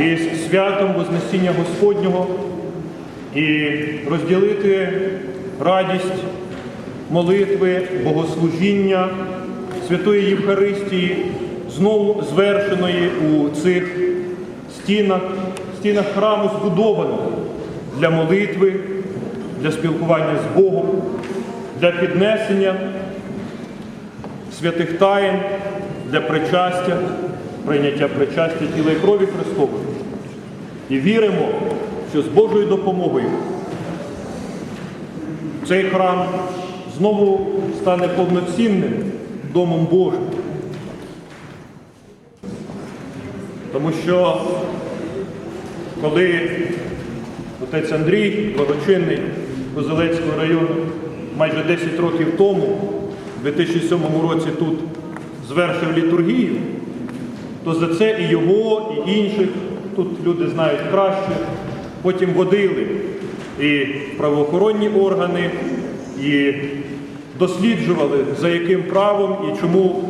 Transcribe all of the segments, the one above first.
із святом Вознесіння Господнього і розділити радість молитви, богослужіння Святої Євхаристії, знову звершеної у цих стінах, стінах храму збудованого для молитви, для спілкування з Богом, для піднесення святих таїн, для причастя, прийняття причастя тіла і крові Христової. І віримо, що з Божою допомогою цей храм знову стане повноцінним Домом Божим. Тому що коли отець Андрій, благочинний Козелецького району, майже 10 років тому, у 2007 році тут звершив літургію, то за це і його, і інших, тут люди знають краще, потім водили і правоохоронні органи, і досліджували, за яким правом і чому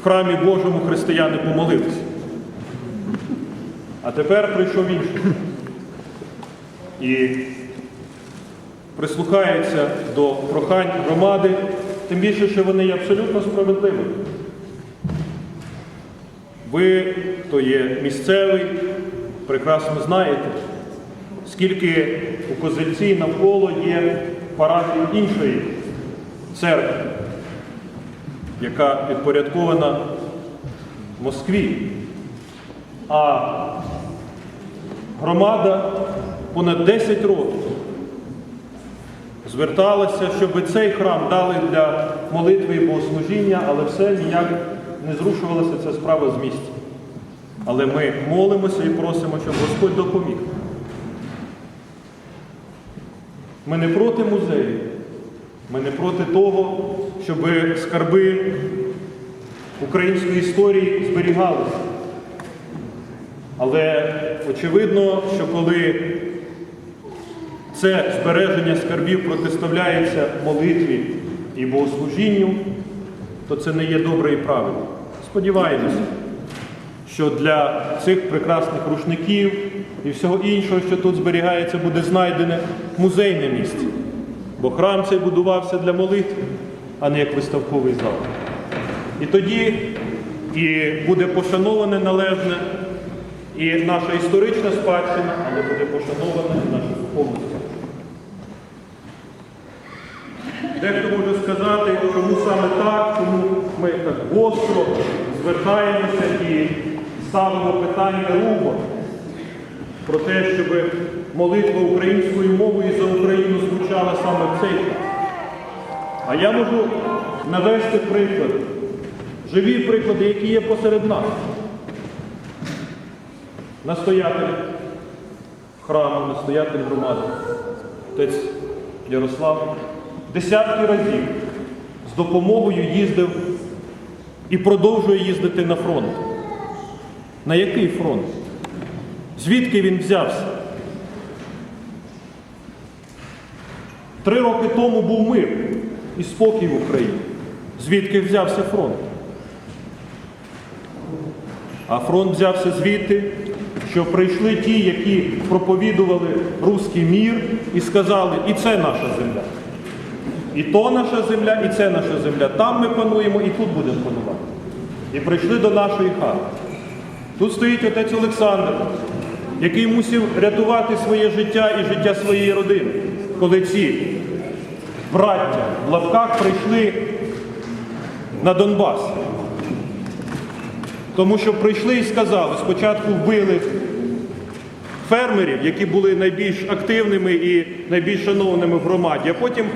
в храмі Божому християни помолилися. А тепер прийшов інший. І прислухається до прохань громади, тим більше, що вони є абсолютно справедливими. Ви, хто є місцевий, прекрасно знаєте, скільки у Козельці навколо є парафій іншої церкви, яка підпорядкована Москві. А громада понад 10 років зверталася, щоб цей храм дали для молитви і богослужіння, але все ніяк не зрушувалася ця справа з місця. Але ми молимося і просимо, щоб Господь допоміг. Ми не проти музею, ми не проти того, щоб скарби української історії зберігалися. Але очевидно, що коли це збереження скарбів протиставляється молитві і богослужінню, то це не є добре і правильно. Сподіваємося, що для цих прекрасних рушників і всього іншого, що тут зберігається, буде знайдене музейне місце. Бо храм цей будувався для молитви, а не як виставковий зал. І тоді і буде пошановане належне і наша історична спадщина, але буде пошанована і наша духовна. Дехто може сказати, чому саме так, чому ми так гостро звертаємося і ставимо питання рубо про те, щоб молитва українською мовою за Україну звучала саме в цей час. А я можу навести приклади, живі приклади, які є посеред нас. Настоятель храму, настоятель громади, отець Ярослав, десятки разів з допомогою їздив і продовжує їздити на фронт. На який фронт? Звідки він взявся? Три роки тому був мир і спокій в Україні. Звідки взявся фронт? А фронт взявся звідти, що прийшли ті, які проповідували руський мір і сказали, і це наша земля. І то наша земля, і це наша земля. Там ми пануємо і тут будемо панувати. І прийшли до нашої хати. Тут стоїть отець Олександр, який мусив рятувати своє життя і життя своєї родини, коли ці браття в лапках прийшли на Донбас. Тому що прийшли і сказали, спочатку вбили фермерів, які були найбільш активними і найбільш шанованими в громаді, а потім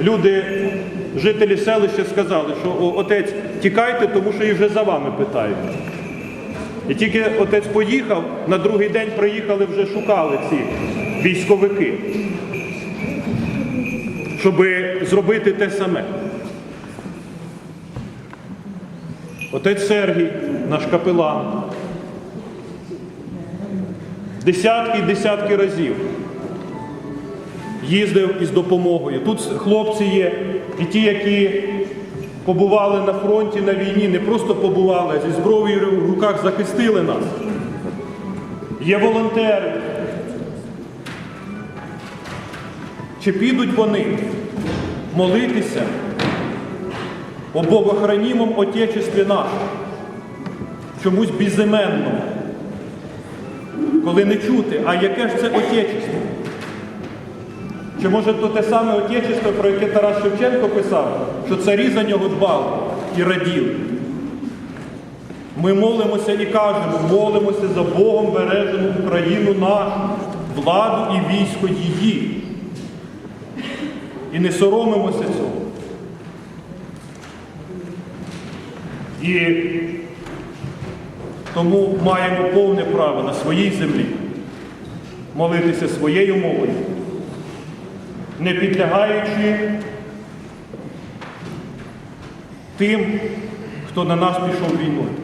люди, жителі селища сказали, що отець, тікайте, тому що і вже за вами питають. І тільки отець поїхав, на другий день приїхали, вже шукали ці військовики, щоб зробити те саме. Отець Сергій, наш капелан, десятки і десятки разів їздив із допомогою. Тут хлопці є, і ті, які побували на фронті на війні, не просто побували, а зі зброєю в руках захистили нас. є волонтери. Чи підуть вони молитися о Богохранімом Отечестві нашому, чомусь безіменному, коли не чути, а яке ж це Отечество? Чи може то те саме Отечество, про яке Тарас Шевченко писав, що царі за нього дбали і раділи? Ми молимося і кажемо, молимося за Богом бережену Україну нашу, владу і військо її. І не соромимося цього. І тому маємо повне право на своїй землі молитися своєю мовою, не підлягаючи тим, хто на нас пішов війною.